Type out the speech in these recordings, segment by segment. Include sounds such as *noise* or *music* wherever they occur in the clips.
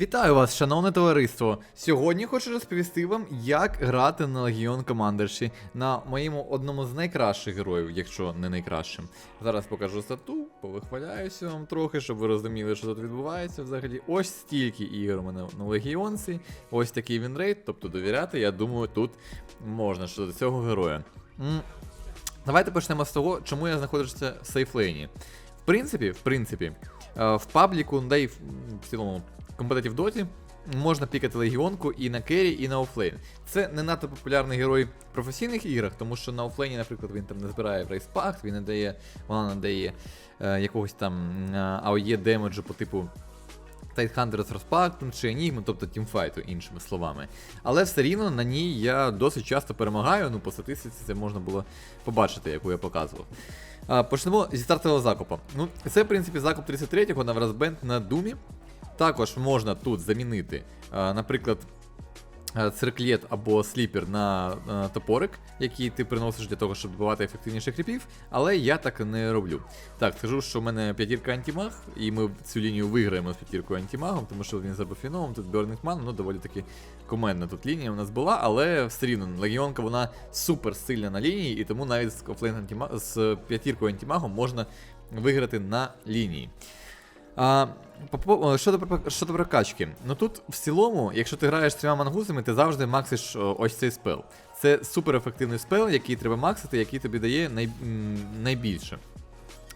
Вітаю вас, шановне товариство! Сьогодні хочу розповісти вам, як грати на Легіон Командерші на моєму одному з найкращих героїв, якщо не найкращим. Зараз покажу стату, повихваляюся вам трохи, щоб ви розуміли, що тут відбувається взагалі. Ось стільки ігор у мене на Легіонці, ось такий він рейд, тобто довіряти, я думаю, тут можна щодо цього героя. М, Давайте почнемо з того, чому я знаходжуся в сейфлейні. В принципі, в принципі, е, в пабліку, да і в в цілому компетитів доті можна пікати легіонку і на керрі, і на офлейн. Це не надто популярний герой в професійних іграх, тому що на офлейні, наприклад, він там не збирає в рейспакт, він не дає, вона не дає е, якогось там АОЄ демеджу по типу Тайтхандер з розпактом чи Енігми, тобто тімфайту, іншими словами. Але все рівно на ній я досить часто перемагаю, ну по статистиці це можна було побачити, яку я показував. Почнемо зі стартового закупу. Ну, це, в принципі, закуп 33-го на Вразбенд на Думі. Також можна тут замінити, наприклад, е, цирклет або сліпер на е, топорик, який ти приносиш для того, щоб добивати ефективніше кріпів, але я так не роблю. Так, скажу, що в мене п'ятірка антимаг, і ми цю лінію виграємо з п'ятіркою антимагом, тому що він забив фіновим, тут Man, ну доволі таки комендна тут лінія у нас була, але все рівно легіонка вона супер сильна на лінії, і тому навіть з офлейн антимаг з п'ятіркою антимагом можна виграти на лінії. А, щодо, щодо прокачки. Ну тут в цілому, якщо ти граєш з трьома мангусами, ти завжди максиш ось цей спел. Це супер ефективний спел, який треба максити, який тобі дає най, найбільше.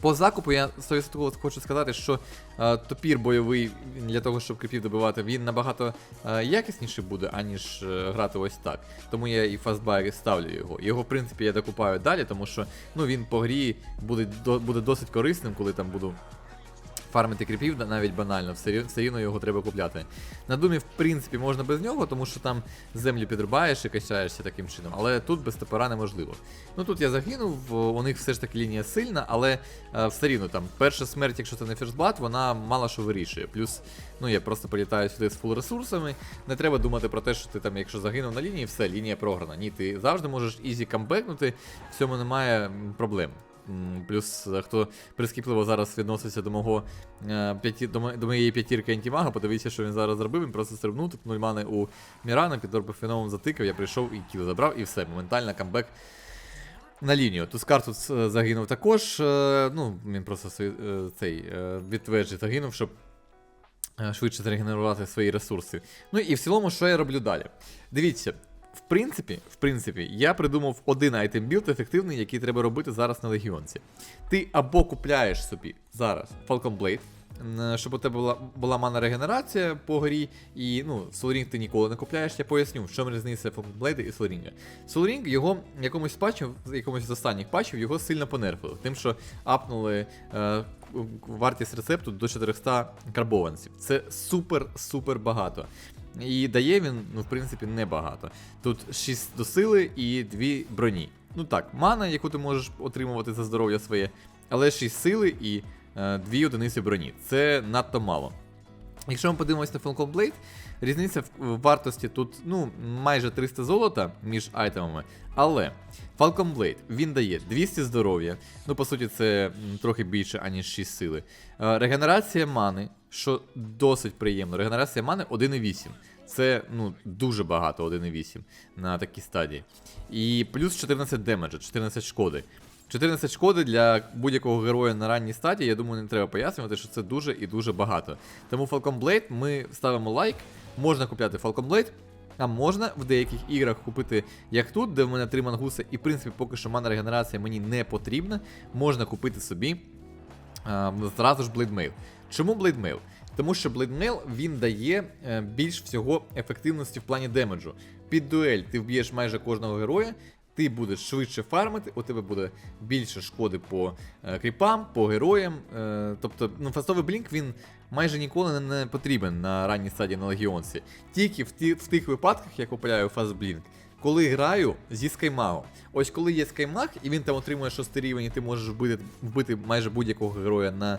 По закупу я 100% хочу сказати, що е, топір бойовий для того, щоб кріпів добивати, він набагато е, якісніший буде, аніж е, грати ось так. Тому я і фастбайри ставлю його. Його, в принципі, я докупаю далі, тому що ну, він по грі буде, до, буде досить корисним, коли там буду фармити кріпів, навіть банально, все, рівно його треба купляти. На думі, в принципі, можна без нього, тому що там землю підрубаєш і качаєшся таким чином, але тут без топора неможливо. Ну тут я загинув, у них все ж таки лінія сильна, але е, все рівно там перша смерть, якщо це не ферстбат, вона мало що вирішує. Плюс, ну я просто політаю сюди з фул ресурсами. Не треба думати про те, що ти там, якщо загинув на лінії, все, лінія програна. Ні, ти завжди можеш ізі камбекнути, в цьому немає проблем. Плюс, е, хто прискіпливо зараз відноситься до мого е, п'яті, до, до моєї п'ятірки антимага, подивіться, що він зараз зробив. Він просто стрибнув, тут нуль мани у Мірана, під феновим затикав, я прийшов і кіл забрав, і все, моментально камбек на лінію. Тускар тут е, загинув також. Ну, він просто е, цей е, загинув, щоб швидше зрегенерувати свої ресурси. Ну і в цілому, що я роблю далі? Дивіться. В принципі, в принципі, я придумав один айтем білд ефективний, який треба робити зараз на легіонці. Ти або купляєш собі зараз Falcon Blade, щоб у тебе була, була мана регенерація по грі, і ну, Ring ти ніколи не купляєш, я поясню, в чому різниця Blade і. Soul Ring його якомусь патчем, якомусь з останніх патчів, його сильно понерфили, тим, що апнули е, вартість рецепту до 400 карбованців. Це супер-супер багато. І дає він, ну, в принципі, небагато. Тут 6 до сили і 2 броні. Ну так, мана, яку ти можеш отримувати за здоров'я своє, але 6 сили і е, 2 одиниці броні. Це надто мало. Якщо ми подивимося на Falcon Blade, різниця в вартості тут ну, майже 300 золота між айтемами. Але Falcon Blade він дає 200 здоров'я, ну по суті, це трохи більше, аніж 6 сили. Е, Регенерація мани, що досить приємно. Регенерація мани 1,8. Це ну, дуже багато 1,8 на такій стадії. І плюс 14 демеджа, 14 шкоди. 14 шкоди для будь-якого героя на ранній стадії, я думаю, не треба пояснювати, що це дуже і дуже багато. Тому Falcon Blade ми ставимо лайк. Можна купляти Falcon Blade, а можна в деяких іграх купити, як тут, де в мене три мангуси, і в принципі поки що мана регенерація мені не потрібна. Можна купити собі а, зразу ж Mail. Чому Mail? Тому що Mail він дає е, більш всього ефективності в плані демеджу. Під дуель ти вб'єш майже кожного героя, ти будеш швидше фармити, у тебе буде більше шкоди по е, кріпам, по героям. Е, тобто, ну, фастовий блінк він майже ніколи не, потрібен на ранній стадії на легіонці. Тільки в, ті, в тих випадках я купляю фастблінк. Коли граю зі скаймагом. Ось коли є скаймаг, і він там отримує шостий рівень, і ти можеш вбити, вбити майже будь-якого героя на,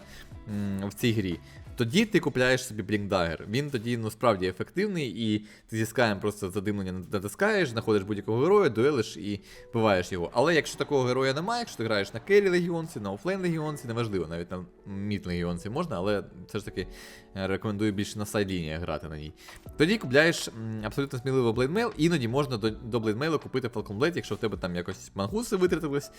м, в цій грі. Тоді ти купляєш собі Dagger. Він тоді ну ефективний, і ти зі скаєм просто задимлення натискаєш, знаходиш будь-якого героя, дуелиш і вбиваєш його. Але якщо такого героя немає, якщо ти граєш на Керрі Легіонці, на офлейн Легіонці, неважливо, навіть на мід Легіонці можна, але все ж таки е, рекомендую більше на сайд-лініях грати на ній. Тоді купляєш абсолютно сміливо Блейдмейл, іноді можна до, до Блейдмейла купити Falcon Blade, якщо в тебе там якось мангуси витратились,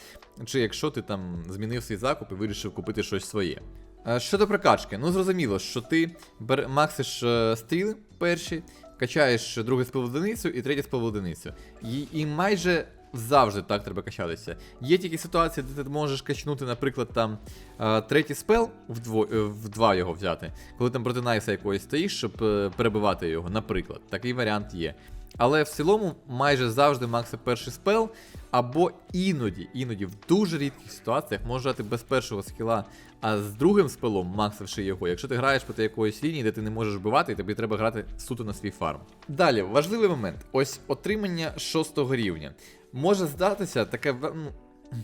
чи якщо ти там змінив свій закуп і вирішив купити щось своє. Е, Щодо прокачки, ну зрозуміло, що ти бер... максиш е, стріли перші, качаєш другу спил одиницю і третю спил одиницю. І, і майже завжди так треба качатися. Є тільки ситуації, де ти можеш качнути, наприклад, там е, третій спел вдво... е, в два його взяти, коли там проти Найса якоїсь стоїш, щоб перебивати його, наприклад. Такий варіант є. Але в цілому майже завжди макса перший спел, або іноді, іноді в дуже рідких ситуаціях може грати без першого скіла, а з другим спелом, максивши його, якщо ти граєш проти якоїсь лінії, де ти не можеш вбивати, і тобі треба грати суто на свій фарм. Далі, важливий момент: ось отримання шостого рівня. Може здатися таке. ну, *clears throat*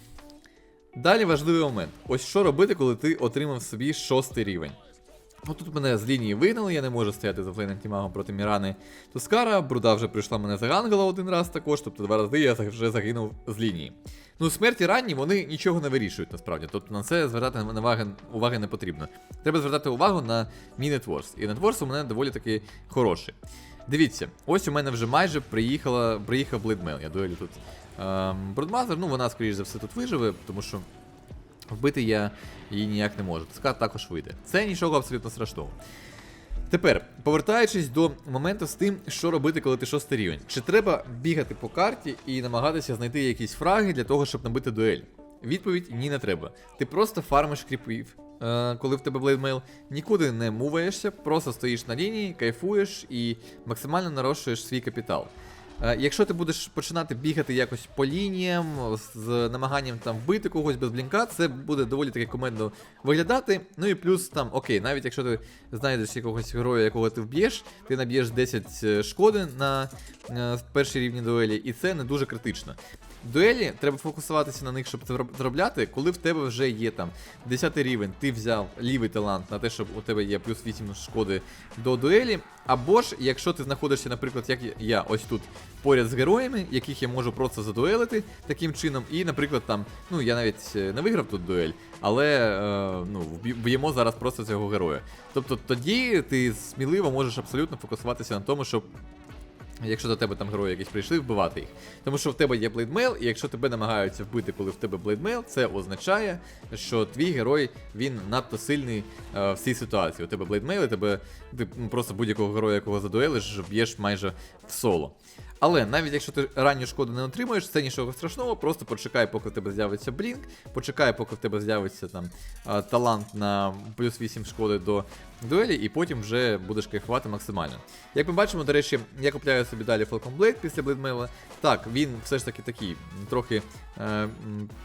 Далі важливий момент. Ось що робити, коли ти отримав собі шостий рівень. Ну тут мене з лінії вигнали, я не можу стояти за флейним тімагом проти Мірани Тускара. Бруда вже прийшла мене загангала один раз також, тобто два рази я вже загинув з лінії. Ну, смерті ранні вони нічого не вирішують насправді. Тобто на це звертати уваги, уваги не потрібно. Треба звертати увагу на мій нетворс. І нетворс у мене доволі таки хороший. Дивіться, ось у мене вже майже приїхала, приїхав Блейдмейл. Я дуелю тут. Ем, Брудмазер, ну вона, скоріш за все, тут виживе, тому що Вбити я її ніяк не можу. Скат також вийде. Це нічого абсолютно страшного. Тепер, повертаючись до моменту з тим, що робити, коли ти шостий рівень. Чи треба бігати по карті і намагатися знайти якісь фраги для того, щоб набити дуель? Відповідь ні, не треба. Ти просто фармиш кріпів, е, коли в тебе блейдмейл, нікуди не муваєшся, просто стоїш на лінії, кайфуєш і максимально нарощуєш свій капітал. Е, Якщо ти будеш починати бігати якось по лініям з намаганням там вбити когось без блінка, це буде доволі таки комендно виглядати. Ну і плюс там, окей, навіть якщо ти знайдеш якогось героя, якого ти вб'єш, ти наб'єш 10 шкоди на е, першій рівні дуелі, і це не дуже критично. Дуелі треба фокусуватися на них, щоб це зробляти, коли в тебе вже є там 10 рівень, ти взяв лівий талант на те, щоб у тебе є плюс 8 шкоди до дуелі. Або ж, якщо ти знаходишся, наприклад, як я ось тут поряд з героями, яких я можу просто задуелити таким чином, і, наприклад, там, ну я навіть е, не виграв тут дуель, але е, ну, вб'ємо зараз просто цього героя. Тобто тоді ти сміливо можеш абсолютно фокусуватися на тому, щоб Якщо до тебе там герої якісь прийшли, вбивати їх. Тому що в тебе є блейдмейл, і якщо тебе намагаються вбити, коли в тебе блейдмейл, це означає, що твій герой він надто сильний е, в цій ситуації. У тебе блейдмейл, і тебе ти ну, просто будь-якого героя, якого задуелиш, б'єш майже в соло. Але навіть якщо ти ранню шкоду не отримаєш, це нічого страшного, просто почекай, поки в тебе з'явиться блінк, почекай, поки в тебе з'явиться там е, талант на плюс 8 шкоди до дуелі, і потім вже будеш кайфувати максимально. Як ми бачимо, до речі, я купляю собі далі Falcon Blade після Blade Так, він все ж таки такий, трохи е,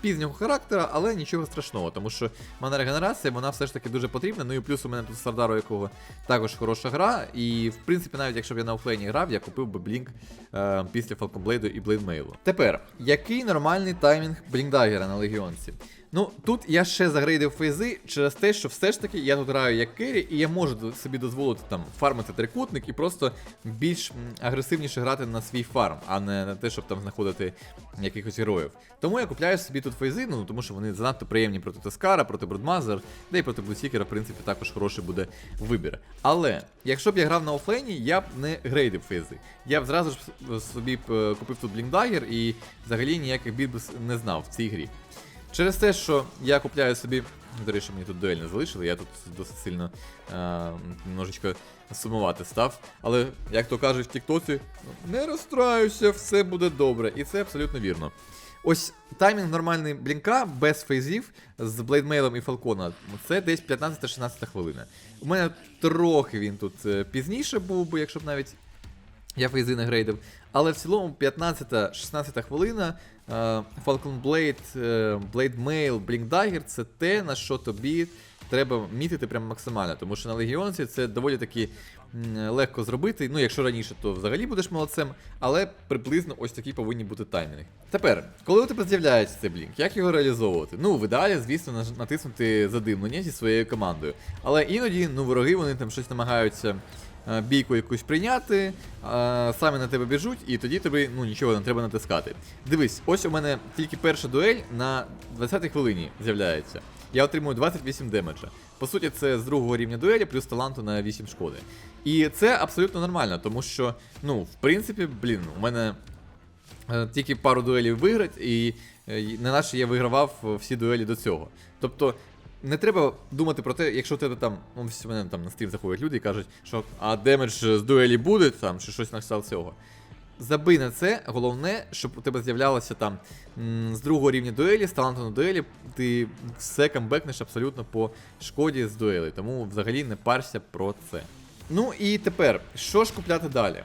пізнього характера, але нічого страшного, тому що мене регенерація, вона все ж таки дуже потрібна. Ну і плюс у мене тут Сардару, якого також хороша гра. І в принципі, навіть якщо б я на офлейні грав, я купив би Blink е, після Falcon Blade і Blade Тепер, який нормальний таймінг Dagger на Легіонці? Ну, тут я ще загрейдив фейзи через те, що все ж таки я тут граю як керрі, і я можу собі дозволити там фармити трикутник і просто більш агресивніше грати на свій фарм, а не на те, щоб там знаходити якихось героїв. Тому я купляю собі тут фейзи, ну тому що вони занадто приємні проти Тескара, проти Брудмазер, де і проти Блусікера, в принципі, також хороший буде вибір. Але якщо б я грав на офлейні, я б не грейдив фейзи. Я б зразу ж собі б, е, купив тут Блінкдагер і взагалі ніяких бід не знав в цій грі. Через те, що я купляю собі. До речі, мені тут дуель не залишили, я тут досить сильно е, немножечко сумувати став. Але, як то кажуть в Тіктоці, не розстраюся, все буде добре. І це абсолютно вірно. Ось таймінг нормальний блінка без фейзів з блейдмейлом і Фалкона. Це десь 15-16 хвилина. У мене трохи він тут е, пізніше був би, якщо б навіть я фейзи не грейдив. Але в цілому 15-16 хвилина Falcon Blade, е, Blade Mail, Blink Dagger це те, на що тобі треба мітити прям максимально, тому що на легіонці це доволі таки легко зробити. Ну, якщо раніше, то взагалі будеш молодцем, але приблизно ось такі повинні бути таймінги. Тепер, коли у тебе з'являється цей блінк, як його реалізовувати? Ну, в ідеалі, звісно, натиснути задимлення зі своєю командою. Але іноді, ну, вороги вони там щось намагаються е, бійку якусь прийняти, е, самі на тебе біжуть, і тоді тобі ну, нічого не треба натискати. Дивись, ось у мене тільки перша дуель на 20-й хвилині з'являється. Я отримую 28 демеджа. По суті, це з другого рівня дуелі, плюс таланту на 8 шкоди. І це абсолютно нормально, тому що, ну, в принципі, блін, у мене е, тільки пару дуелів виграти, і е, не наче я вигравав е, всі дуелі до цього. Тобто. Не треба думати про те, якщо тебе там, ну, у мене там на стрім заходять люди і кажуть, що а демедж з дуелі буде, там, чи щось на кшталт цього. Забий на це, головне, щоб у тебе з'являлося там з другого рівня дуелі, з таланту на дуелі, ти все камбекнеш абсолютно по шкоді з дуелі, тому взагалі не парся про це. Ну і тепер, що ж купляти далі?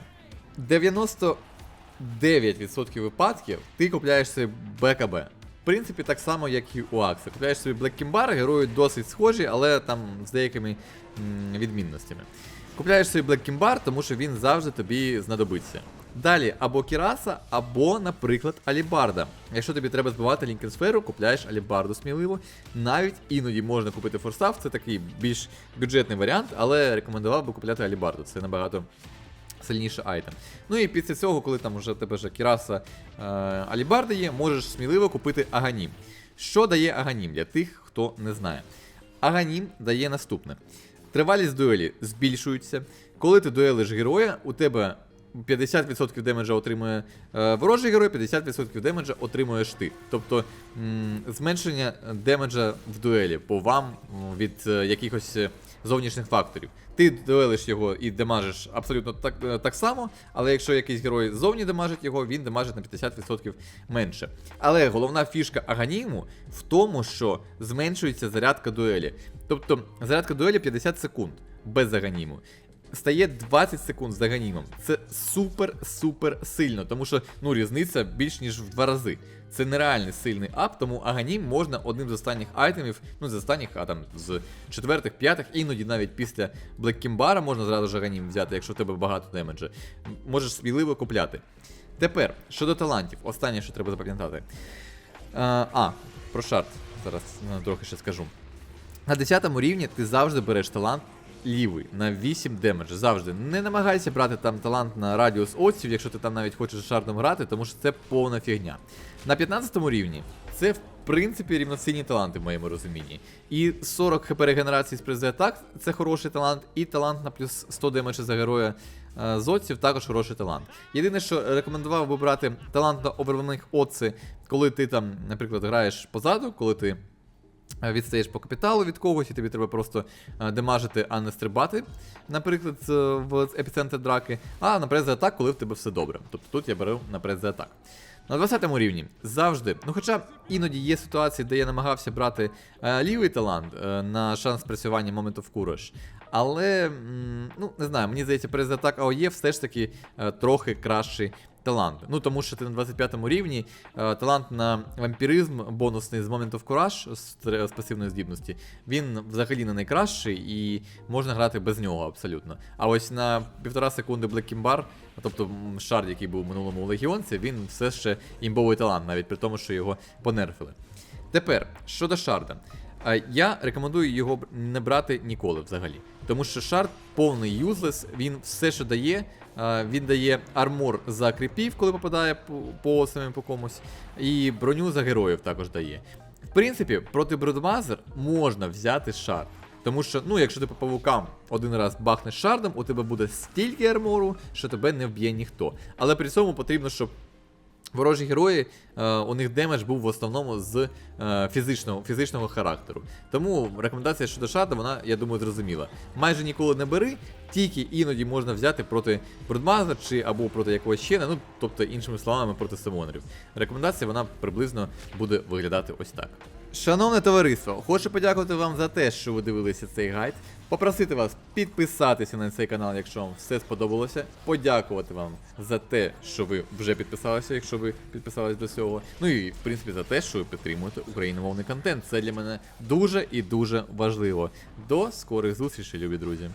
99% випадків ти купляєш собі БКБ. В принципі, так само, як і у Акса. Купляєш собі Black Kimbar, герої досить схожі, але там з деякими відмінностями. Купляєш собі Kimbar, тому що він завжди тобі знадобиться. Далі або Кіраса, або, наприклад, Алібарда. Якщо тобі треба збивати лінкенсферу, купляєш Алібарду сміливо. Навіть іноді можна купити форсав, це такий більш бюджетний варіант, але рекомендував би купляти Алібарду. Це набагато сильніший айтем. Ну і після цього, коли там вже тебе вже Кіраса е, Алібарда є, можеш сміливо купити Аганім. Що дає Аганім для тих, хто не знає? Аганім дає наступне: тривалість дуелі збільшується. Коли ти дуелиш героя, у тебе 50% демеджа отримує е, ворожий герой, 50% демеджа отримуєш ти. Тобто м, зменшення демеджа в дуелі по вам від е, якихось е, зовнішніх факторів. Ти дуелиш його і демажиш абсолютно так, е, так само, але якщо якийсь герой зовні демажить його, він демажить на 50% менше. Але головна фішка Аганіму в тому, що зменшується зарядка дуелі. Тобто зарядка дуелі 50 секунд без Аганіму. Стає 20 секунд з Аганімом. Це супер-супер сильно, тому що ну, різниця більш ніж в два рази. Це нереальний сильний ап, тому Аганім можна одним з останніх айтемів, ну з останніх, а там з четвертих, п'ятих, іноді навіть після Блеккімбара можна зразу ж Аганім взяти, якщо в тебе багато демеджа. Можеш сміливо купляти. Тепер, щодо талантів, останнє, що треба запам'ятати. А, а, про шарт. Зараз ну, трохи ще скажу. На 10 рівні ти завжди береш талант лівий на 8 демеджа. Завжди. Не намагайся брати там талант на радіус оців, якщо ти там навіть хочеш шардом грати, тому що це повна фігня. На 15 рівні це в принципі рівноцінні таланти в моєму розумінні. І 40 хп регенерації з призи атак це хороший талант, і талант на плюс 100 демеджа за героя е, з отців також хороший талант. Єдине, що рекомендував би брати талант на оберваних отци, коли ти там, наприклад, граєш позаду, коли ти відстаєш по капіталу від когось, і тобі треба просто е, демажити, а не стрибати, наприклад, в епіцентр драки, а наперед за атак, коли в тебе все добре. Тобто тут я беру наперед за атак. На 20 рівні завжди, ну хоча іноді є ситуації, де я намагався брати е, лівий талант е, на шанс спрацювання Moment of Courage, але м, ну не знаю, мені здається, перед АОЄ все ж таки е, трохи кращий талант. Ну тому що ти на 25 рівні е, талант на вампіризм бонусний з Moment of Courage з, з пасивної здібності, він взагалі не найкращий і можна грати без нього абсолютно. А ось на півтора секунди Kimbar, тобто м, шард, який був у минулому у Легіонці, він все ще імбовий талант, навіть при тому, що його понерфили. Тепер, щодо шарда. Е, Я рекомендую його не брати ніколи взагалі. Тому що шард повний юзлес, він все, що дає, він дає армор за кріпів, коли попадає по, самим по комусь, і броню за героїв також дає. В принципі, проти Бродмазер можна взяти шард. Тому що, ну, якщо ти по павукам один раз бахнеш шардом, у тебе буде стільки армору, що тебе не вб'є ніхто. Але при цьому потрібно, щоб Ворожі герої, у них демедж був в основному з е, фізичного, фізичного характеру. Тому рекомендація щодо шарда, вона, я думаю, зрозуміла. Майже ніколи не бери, тільки іноді можна взяти проти Брудмаза чи або проти якогось щена, ну тобто, іншими словами, проти самонерів. Рекомендація вона приблизно буде виглядати ось так. Шановне товариство, хочу подякувати вам за те, що ви дивилися цей гайд. Попросити вас підписатися на цей канал, якщо вам все сподобалося. Подякувати вам за те, що ви вже підписалися, якщо ви підписались до цього. Ну і в принципі за те, що ви підтримуєте україномовний контент. Це для мене дуже і дуже важливо. До скорих зустрічей, любі друзі.